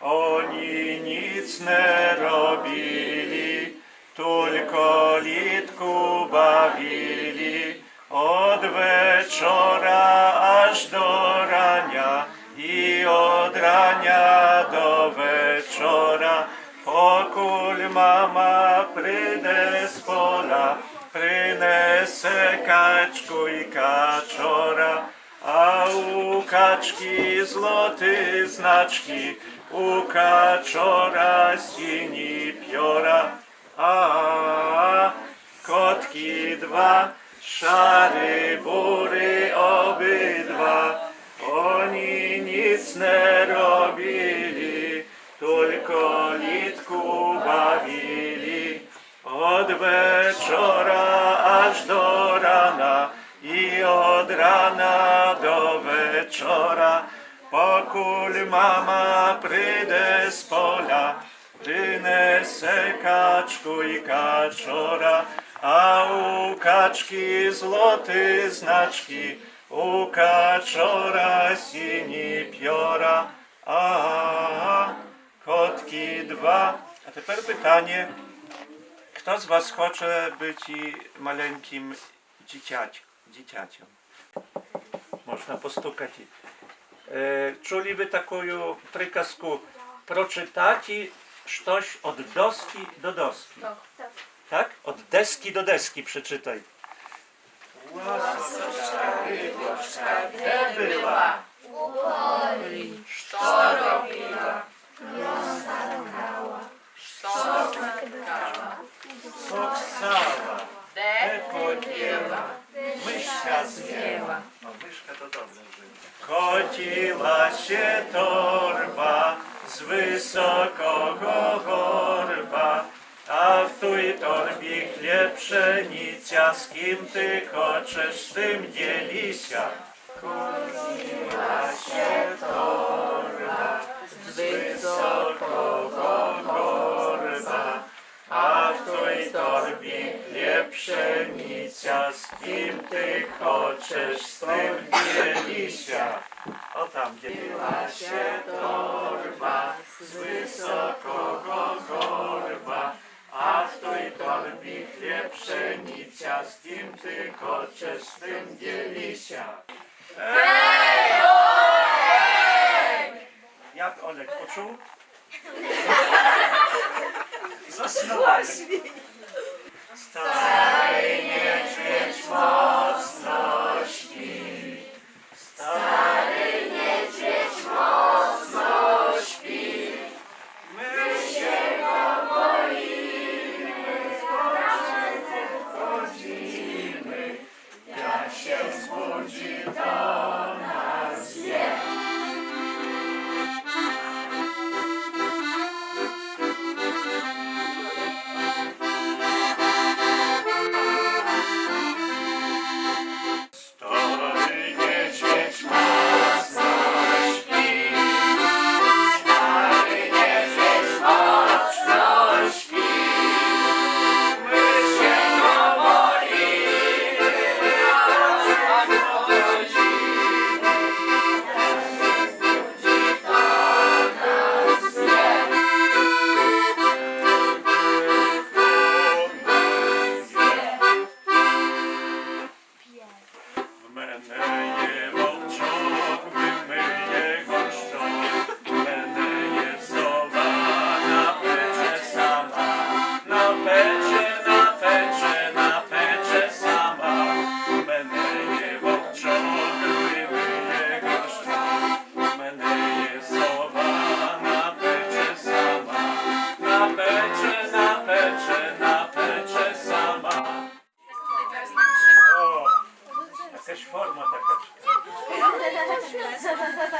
Oni nic nie robili, tylko litku bawili. Od wieczora aż do rania i od rania do wieczora. Pokul mama przyjdę z pola, przynese kaczku i kaczora. A u kaczki złoty znaczki, u kaczora sini piora. A kotki dwa, szary, bury obydwa. Oni nic nie robili, tylko litku bawili. Od wieczora aż do rana i od rana do wieczora. Pokul mama przyjdę z pola, przynese kaczku i kaczora, a u kaczki złoty znaczki, u kaczora sini piora, a kotki dwa. A tepер pytanie, kto z was i maleńkim dzieciać, dzieciaciem? Można postukać. E, Czuliby taką prykazku proczytać coś od doski do doski. Tak? Od deski do deski przeczytaj. Łasoczka, ryboczka, gdzie była? Co robiła? Straciła się torba z wysokego gorba, a w tuj torbie chleb pszenicia, z kim ty choczesz, z tym dzielisia. Się torba z Jak Olek poczuł? Zasnął Olek. W 哈哈哈哈。